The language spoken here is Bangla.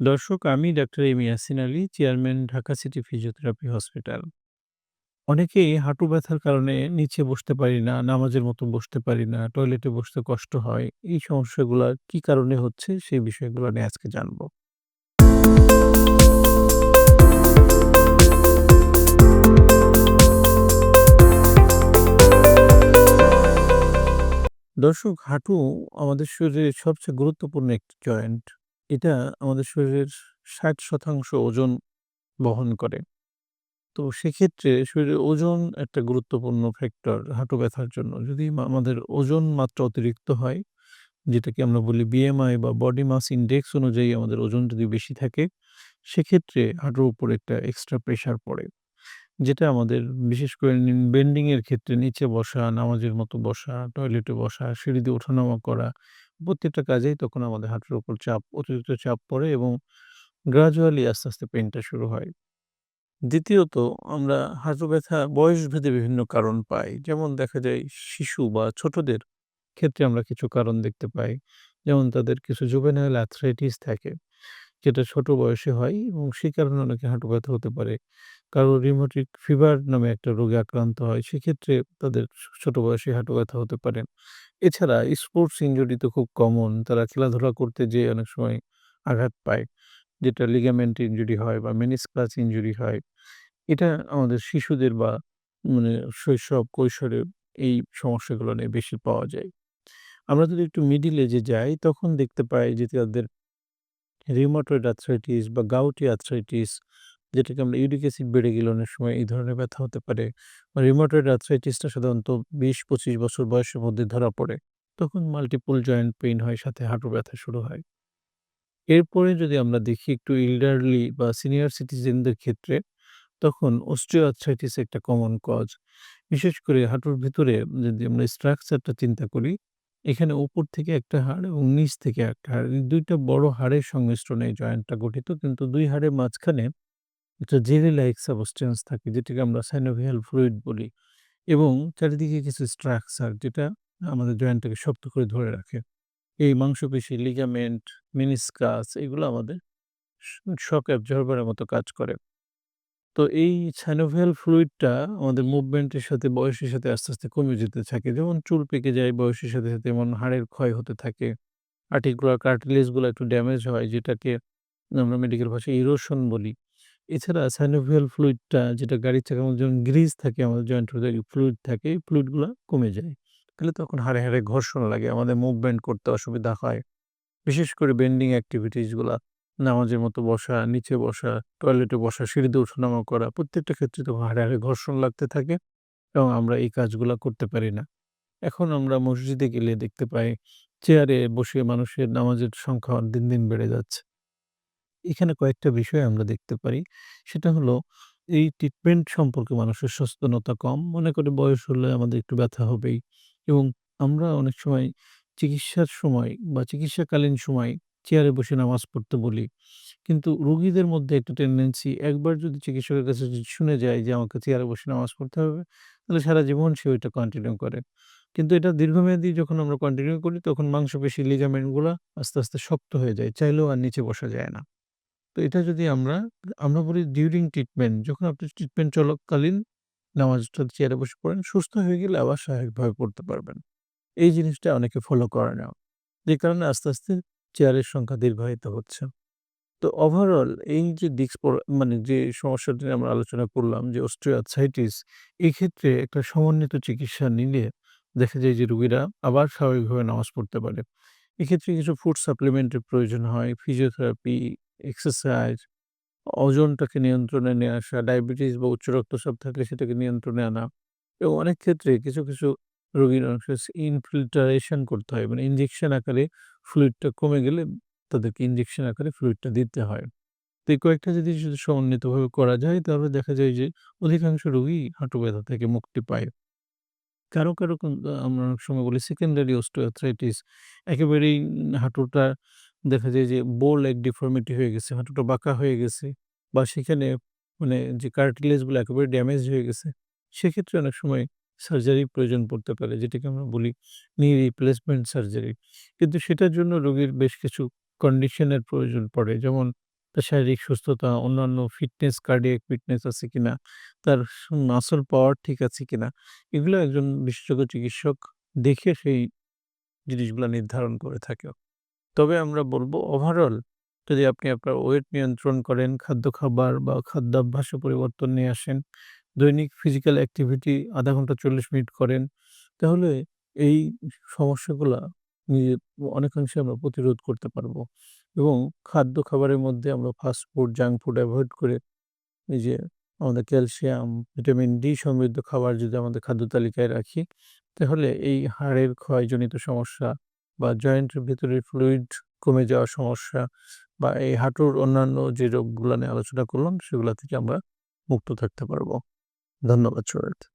দর্শক আমি doctor M Yasin Ali, chairman Dhaka city physiotherapy hospital. অনেকেই হাঁটু ব্যথার কারণে নিচে বসতে পারি না, নামাজের মতো বসতে পারি না, টয়লেটে বসতে কষ্ট হয়। এই সমস্যাগুলা কি কারণে হচ্ছে সেই বিষয়গুলো নিয়ে আজকে জানব। দর্শক হাঁটু আমাদের শরীরের সবচেয়ে গুরুত্বপূর্ণ একটি জয়েন্ট। এটা আমাদের শরীরের ৬০% ওজন বহন করে। তো সেক্ষেত্রে শরীরের ওজন একটা গুরুত্বপূর্ণ ফ্যাক্টর হাঁটু ব্যথার জন্য। যদি আমাদের ওজন মাত্রা অতিরিক্ত হয়, যেটাকে আমরা বলি বিএমআই বা বডি মাস ইন্ডেক্স অনুযায়ী আমাদের ওজন যদি বেশি থাকে, সেক্ষেত্রে হাঁটুর উপর একটা এক্সট্রা প্রেশার পড়ে। যেটা আমাদের বিশেষ করে নিন বেন্ডিং এর ক্ষেত্রে নিচে বসা, নামাজের মতো বসা, টয়লেটে বসা, সিঁড়ি দিয়ে ওঠানামা করা, প্রত্যেকটা কাজেই তখন আমাদের হাঁটুর উপর চাপ অতিরিক্ত চাপ পড়ে এবং গ্রাজুয়ালি আস্তে, আস্তে পেনটা শুরু হয়। দ্বিতীয়ত আমরা হাঁটু ব্যথা বয়সভেদে বিভিন্ন কারণ পাই। যেমন দেখা যায় শিশু বা ছোটদের ক্ষেত্রে আমরা কিছু কারণ দেখতে পাই। যেমন তাদের কিছু জুভেনাইল আর্থ্রাইটিস থাকে, যেটা ছোট বয়সে হয় এবং সেই কারণে অনেকে হাঁটু ব্যথা হতে পারে। কারও রিউমেটিক ফিভার নামে একটা রোগে আক্রান্ত হয়, সেক্ষেত্রে তাদের ছোট বয়সে হাঁটু ব্যথা হতে পারে। এছাড়া স্পোর্টস ইনজুরি তো খুব কমন। তারা খেলাধুলা করতে যেয়ে অনেক সময় আঘাত পায়। যেটা লিগামেন্ট ইনজুরি হয় বা মেনিসকাস ইনজুরি হয়। এটা আমাদের শিশুদের বা মানে শৈশব, কৈশোরে এই সমস্যাগুলো নিয়ে বেশি পাওয়া যায়। আমরা যদি একটু মিডল এজে যাই, তখন দেখতে পাই যে তাদের রিউমাটয়েড আর্থ্রাইটিস বা গাউটি আর্থ্রাইটিস, যেটাকে আমরা ইউরিক অ্যাসিড বেড়ে গেলে অনেক সময় এই ধরনের ব্যথা হতে পারে। বা রিউমাটয়েড আর্থ্রাইটিসটা সাধারণত ২০-২৫ বছর বয়সের মধ্যে ধরা পড়ে। তখন মাল্টিপল জয়েন্ট পেইন হয়, সাথে হাঁটুর ব্যথা শুরু হয়। এরপরে যদি আমরা দেখি একটু ইল্ডারলি বা সিনিয়র সিটিজেনদের ক্ষেত্রে, তখন অস্টিও আর্থ্রাইটিস একটা কমন কজ। বিশেষ করে হাঁটুর ভিতরে যদি আমরা স্ট্রাকচারটা চিন্তা করি, এখানে উপর থেকে একটা হাড় এবং নিচ থেকে একটা হাড়। দুইটা বড় হাড়ের সংমিশ্রণে জয়েন্টটা গঠিত। কিন্তু দুই হাড়ের মাঝখানে একটা জেলি লাইক সাবস্টেন্স থাকে, যেটাকে আমরা সাইনোভিয়াল ফ্লুইড বলি এবং চারিদিকে কিছু স্ট্রাকচার যেটা আমাদের জয়েন্টটাকে শক্ত করে ধরে রাখে। এই মাংসপেশি, লিগামেন্ট, মেনিসকাস এগুলো আমাদের শক অ্যাবজর্বার এর মতো কাজ করে। তো এই সাইনোভিয়াল ফ্লুইডটা আমাদের মুভমেন্টের সাথে বয়সের সাথে আস্তে, আস্তে কমে যেতে থাকে। যেমন চুল পেকে যায় বয়সের সাথে, সাথে যেমন হাড়ের ক্ষয় হতে থাকে। আর্টিকুলার কার্টিলেজগুলা একটু ড্যামেজ হয়, যেটাকে আমরা মেডিকেল ভাষায় ইরোশন বলি। এছাড়া সাইনোভিয়াল ফ্লুইডটা যেটা গাড়ির চাকার মধ্যে যেমন গ্রিজ থাকে আমাদের জয়েন্টের ভেতরে ফ্লুইড থাকে, এই ফ্লুইডগুলা কমে যায়। ফলে তখন হাড়ে, হাড়ে ঘর্ষণ লাগে, আমাদের মুভমেন্ট করতে অসুবিধা হয়। বিশেষ করে বেন্ডিং অ্যাক্টিভিটিসগুলা, নামাজের মতো বসা, নিচে বসা, টয়লেটে বসা, সিঁড়িতে ওঠানামা করা, প্রত্যেকটা ক্ষেত্রে তখন হাড়ে, হাড়ে ঘর্ষণ লাগতে থাকে এবং আমরা এই কাজগুলা করতে পারি না। এখন আমরা মসজিদে গেলে দেখতে পাই চেয়ারে বসে মানুষের নামাজের সংখ্যা দিন, দিন বেড়ে যাচ্ছে। এখানে কয়েকটা বিষয় আমরা দেখতে পারি। সেটা হলো এই ট্রিটমেন্ট সম্পর্কে মানুষের সচেতনতা কম। মনে করে বয়স হলে আমাদের একটু ব্যথা হবেই এবং আমরা অনেক সময় চিকিৎসার সময় বা চিকিৎসাকালীন সময় চেয়ারে বসে নামাজ পড়তে বলি। কিন্তু রোগীদের মধ্যে একটা টেনডেন্সি একবার যদি চিকিৎসকের কাছে শুনে যায় যে আমাকে চেয়ারে বসে নামাজ পড়তে হবে, তাহলে সারা জীবন সে ওইটা কন্টিনিউ করে। কিন্তু এটা দীর্ঘমেয়াদী যখন আমরা কন্টিনিউ করি তখন মাংসপেশি, লিগামেন্টগুলা আস্তে, আস্তে শক্ত হয়ে যায়। চাইলেও আর নিচে বসা যায় না। তো এটা যদি আমরা, আমরা বলি ডিউরিং ট্রিটমেন্ট যখন আপনি ট্রিটমেন্ট চলাকালীন নামাজটা চেয়ারে বসে পড়েন, সুস্থ হয়ে গেলে আবার স্বাভাবিকভাবে পড়তে পারবেন। এই জিনিসটা অনেকে ফলো করে না। যে কারণে আস্তে, আস্তে চেয়ারের সংখ্যা দীর্ঘায়িত হচ্ছে। তো ওভারঅল এই যে ডিস্ক প্র মানে যে সমস্যাটি আমরা আলোচনা করলাম যে আর্থ্রাইটিস, এক্ষেত্রে একটা সমন্বিত চিকিৎসা নিলে দেখা যায় যে রোগীরা আবার স্বাভাবিকভাবে নামাজ পড়তে পারে। এক্ষেত্রে কিছু ফুড সাপ্লিমেন্টের প্রয়োজন হয়, ফিজিওথেরাপি, এক্সারসাইজ, ওজনটাকে নিয়ন্ত্রণে নিয়ে আসা, ডায়াবেটিস বা উচ্চ রক্তচাপ থাকলে সেটাকে নিয়ন্ত্রণে আনা এবং অনেক ক্ষেত্রে কিছু, কিছু রোগীর ইনফিল্ট্রেশন করতে হয়। মানে ইনজেকশন আকারে ফ্লুইডটা কমে গেলে তাদেরকে ইনজেকশন আকারে ফ্লুইডটা দিতে হয়। তো এই কয়েকটা যদি যদি সমন্বিতভাবে করা যায় তাহলে দেখা যায় যে অধিকাংশ রোগী হাঁটু ব্যথা থেকে মুক্তি পায়। কারও, কারও আমরা অনেক সময় বলি সেকেন্ডারি অস্টিও একেবারেই হাঁটুটা দেখা যায় যে বো লেগ ডিফর্মিটি হয়ে গেছে, হাঁটুটা বাঁকা হয়ে গেছে বা সেখানে মানে যে কার্টিলেজগুলো একেবারে ড্যামেজ হয়ে গেছে। সেক্ষেত্রে অনেক সময় সার্জারির প্রয়োজন পড়তে পারে, যেটাকে আমরা বলি নি রিপ্লেসমেন্ট সার্জারি। কিন্তু সেটার জন্য রোগীর বেশ কিছু কন্ডিশন এর প্রয়োজন পড়ে। যেমন তার শারীরিক সুস্থতা, অন্যান্য ফিটনেস, কার্ডিয়াক ফিটনেস আছে কিনা, তার মাসল পাওয়ার ঠিক আছে কিনা, এগুলো একজন বিশেষজ্ঞ চিকিৎসক দেখে সেই জিনিসগুলা নির্ধারণ করে থাকে। তবে আমরা বলব ওভারঅল যদি আপনি আপনার ওয়েট নিয়ন্ত্রণ করেন, খাদ্য খাবার বা খাদ্যাভ্যাসে পরিবর্তন নিয়ে আসেন, দৈনিক ফিজিক্যাল অ্যাক্টিভিটি আধা ঘণ্টা ৪০ মিনিট করেন, তাহলে এই সমস্যাগুলা নিয়ে অনেকাংশে আমরা প্রতিরোধ করতে পারব। এবং খাদ্য খাবারের মধ্যে আমরা fast food, junk food avoid করে এই যে আমাদের ক্যালসিয়াম, ভিটামিন ডি সমৃদ্ধ খাবার যদি আমাদের খাদ্য তালিকায় রাখি, তাহলে এই হাড়ের ক্ষয়জনিত সমস্যা বা জয়েন্টের ভিতরে ফ্লুইড কমে যাওয়ার সমস্যা বা এই হাঁটুর অন্যান্য যে রোগগুলো নিয়ে আলোচনা করলাম, সেগুলো থেকে আমরা মুক্ত থাকতে পারব। ধন্যবাদ সবাইকে।